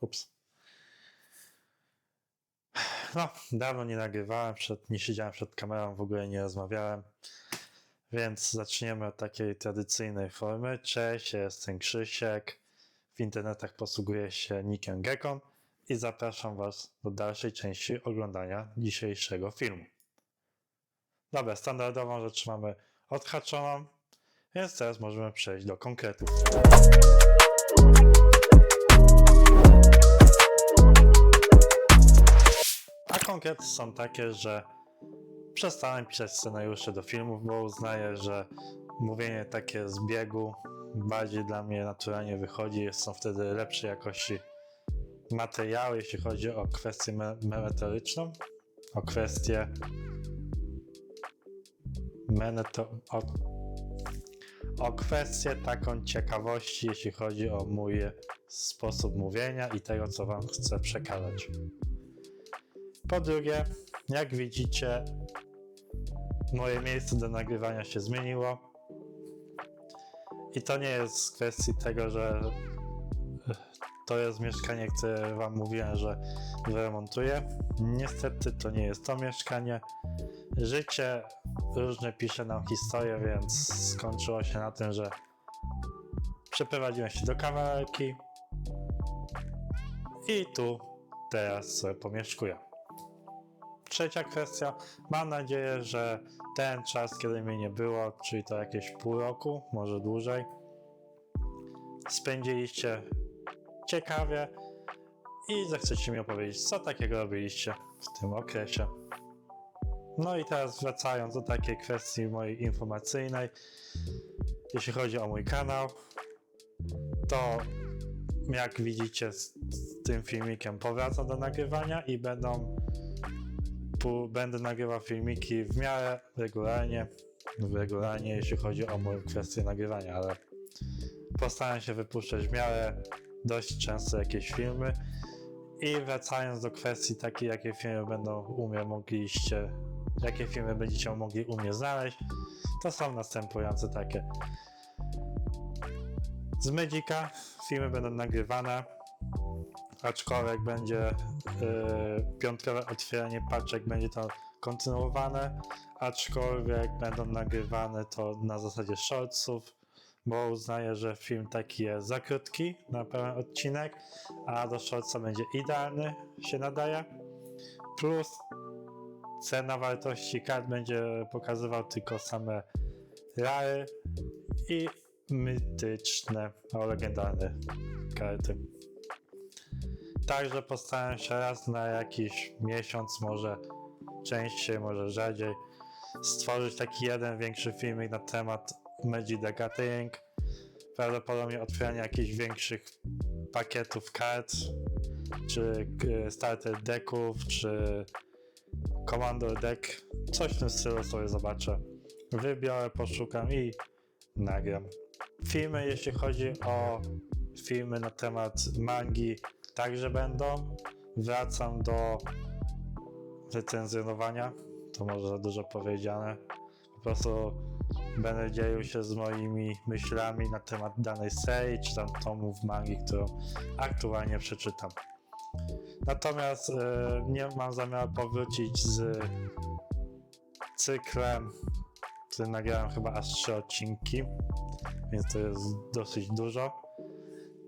Ups. No, dawno nie nagrywałem, przed, nie siedziałem przed kamerą, w ogóle nie rozmawiałem. Więc zaczniemy od takiej tradycyjnej formy. Cześć, jestem Krzysiek. W internetach posługuję się nickiem Gekon i zapraszam Was do dalszej części oglądania dzisiejszego filmu. Dobra, standardową rzecz mamy odhaczoną, więc teraz możemy przejść do konkretów. A konkrety są takie, że przestałem pisać scenariusze do filmów, bo uznaję, że mówienie takie z biegu bardziej dla mnie naturalnie wychodzi. Są wtedy lepszej jakości materiały, jeśli chodzi o kwestię me- merytoryczną, o kwestię meneto- o, o kwestię taką ciekawości, jeśli chodzi o mój sposób mówienia i tego, co Wam chcę przekazać. Po drugie, jak widzicie, moje miejsce do nagrywania się zmieniło. I to nie jest z kwestii tego, że to jest mieszkanie, które Wam mówiłem, że wyremontuję. Niestety to nie jest to mieszkanie. Życie różne pisze nam historię, więc skończyło się na tym, że przeprowadziłem się do kawalerki i tu teraz pomieszkuję. Trzecia kwestia. Mam nadzieję, że ten czas, kiedy mnie nie było, czyli to jakieś pół roku, może dłużej, spędziliście ciekawie i zechcecie mi opowiedzieć, co takiego robiliście w tym okresie. No i teraz wracając do takiej kwestii mojej informacyjnej, jeśli chodzi o mój kanał, to jak widzicie z, tym filmikiem powracam do nagrywania i będą będę nagrywał filmiki w miarę regularnie, regularnie jeśli chodzi o moją kwestię nagrywania, ale postaram się wypuszczać w miarę dość często jakieś filmy i wracając do kwestii takiej, jakie filmy będą u mnie mogliście, jakie filmy będziecie mogli u mnie znaleźć, to są następujące takie. Z Medzika filmy będą nagrywane, aczkolwiek będzie yy, piątkowe otwieranie paczek, będzie to kontynuowane, aczkolwiek będą nagrywane to na zasadzie shortsów, bo uznaję, że film taki jest za krótki na pełen odcinek, a do shortsa będzie idealny, się nadaje. Plus cena wartości kart będzie pokazywał tylko same rary i mityczne, o legendarne karty. Także postaram się raz na jakiś miesiąc, może częściej, może rzadziej, stworzyć taki jeden większy filmik na temat Magic the Gathering. Prawdopodobnie otwieranie jakichś większych pakietów kart, czy e, starter decków, czy commander deck. Coś w tym stylu sobie zobaczę. Wybiorę, poszukam i nagram. Filmy, jeśli chodzi o filmy na temat mangi, także będą. Wracam do recenzjonowania. To może za dużo powiedziane. Po prostu będę dzielił się z moimi myślami na temat danej serii, czy tam tomów mangi, którą aktualnie przeczytam. Natomiast e, nie mam zamiaru powrócić z cyklem, który nagrałem chyba aż trzy odcinki, więc to jest dosyć dużo.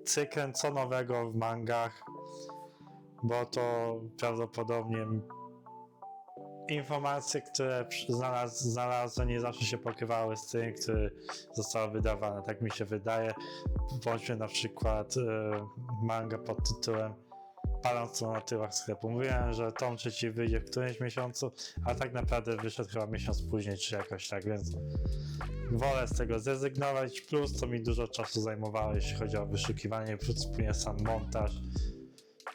Cyklem co nowego w mangach, bo to prawdopodobnie informacje, które znalaz, znalazłem, nie zawsze się pokrywały z tym, które zostały wydawane. Tak mi się wydaje. Bądźmy na przykład e, manga pod tytułem Paląc na tyłach sklepu. Mówiłem, że tom trzeci wyjdzie w którymś miesiącu, a tak naprawdę wyszedł chyba miesiąc później, czy jakoś tak, więc wolę z tego zrezygnować. Plus to mi dużo czasu zajmowało, jeśli chodzi o wyszukiwanie, plus sam montaż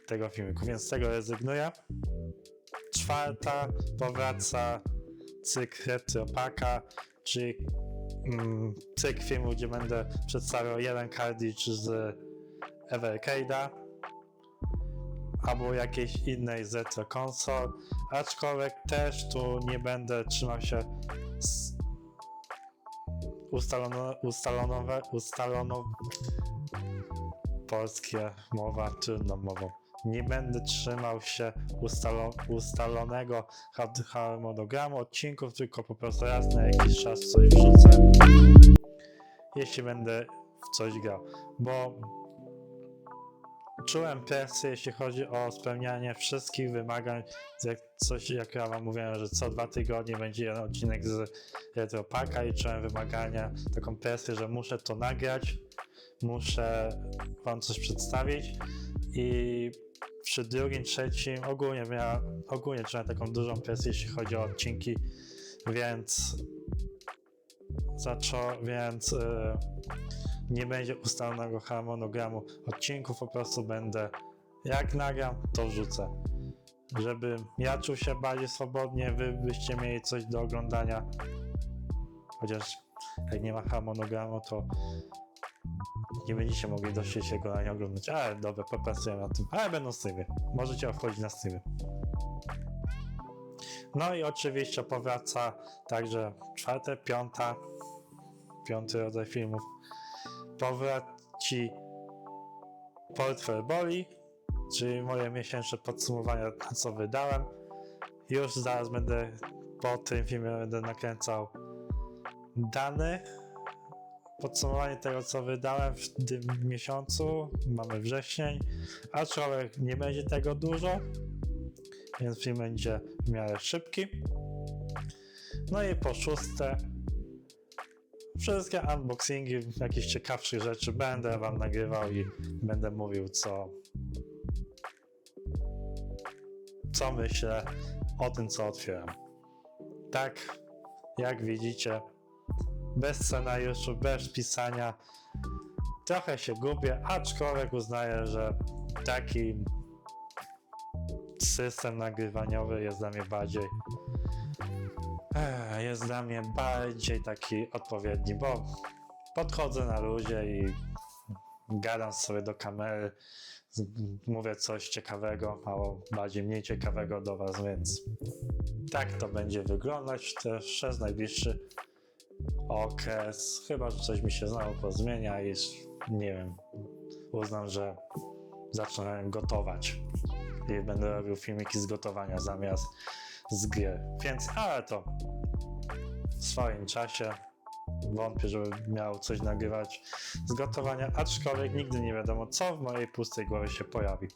tego filmiku, więc z tego rezygnuję. Czwarta powraca cykl Retropaka, czyli mm, cykl filmu, gdzie będę przedstawiał jeden cartridge z Evercade'a albo jakiejś innej z retro konsol, aczkolwiek też tu nie będę trzymał się z ustalono, ustalono, ustalono, polskie mowa trudną mową. Nie będę trzymał się ustalo, ustalonego har- harmonogramu odcinków, tylko po prostu raz na jakiś czas coś wrzucę, jeśli będę w coś grał, bo czułem presję, jeśli chodzi o spełnianie wszystkich wymagań, jak coś, jak ja wam mówiłem, że co dwa tygodnie będzie jeden odcinek z Retropaka i czułem wymagania, taką presję, że muszę to nagrać, muszę wam coś przedstawić i przy drugim, trzecim ogólnie miałem, ogólnie czułem taką dużą presję, jeśli chodzi o odcinki, więc zaczął, więc y, nie będzie ustalonego harmonogramu odcinków, po prostu będę jak nagram, to wrzucę. Żeby ja czuł się bardziej swobodnie, wy byście mieli coś do oglądania. Chociaż jak nie ma harmonogramu, to nie będziecie mogli do sieciego na nie oglądać. Ale dobra, popracuję na tym. Ale będą streamy. Możecie wchodzić na streamy. No i oczywiście powraca także czwarte, piąta, piąty rodzaj filmów. Powraci Portfel Boli, czyli moje miesięczne podsumowania, co wydałem. Już zaraz będę po tym filmie będę nakręcał dane podsumowanie tego, co wydałem w tym miesiącu. Mamy wrzesień, aczkolwiek nie będzie tego dużo, więc film będzie w miarę szybki. No i po szóste, wszystkie unboxingi jakichś ciekawszych rzeczy będę wam nagrywał i będę mówił, co co myślę o tym, co otwieram. Tak, jak widzicie, bez scenariuszu, bez pisania. Trochę się gubię, aczkolwiek uznaję, że taki system nagrywaniowy jest dla mnie bardziej eh, jest dla mnie bardziej taki odpowiedni, bo podchodzę na ludzie i gadam sobie do kamery, mówię coś ciekawego, mało bardziej mniej ciekawego do was, więc tak to będzie wyglądać przez najbliższy okres. Chyba, że coś mi się znowu pozmienia i nie wiem, uznam, że zacznę gotować i będę robił filmiki z gotowania zamiast z gier. Więc, ale to w swoim czasie wątpię, żeby miał coś nagrywać z gotowania, aczkolwiek nigdy nie wiadomo, co w mojej pustej głowie się pojawi.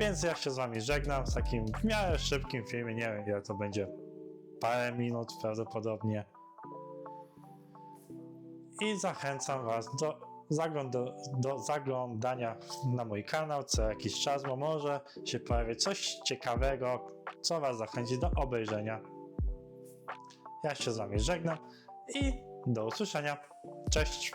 Więc ja się z wami żegnam z takim w miarę szybkim filmie, nie wiem ile to będzie, parę minut prawdopodobnie. I zachęcam was do, zagląd- do zaglądania na mój kanał co jakiś czas, bo może się pojawi coś ciekawego, co was zachęci do obejrzenia. Ja się z wami żegnam i do usłyszenia. Cześć!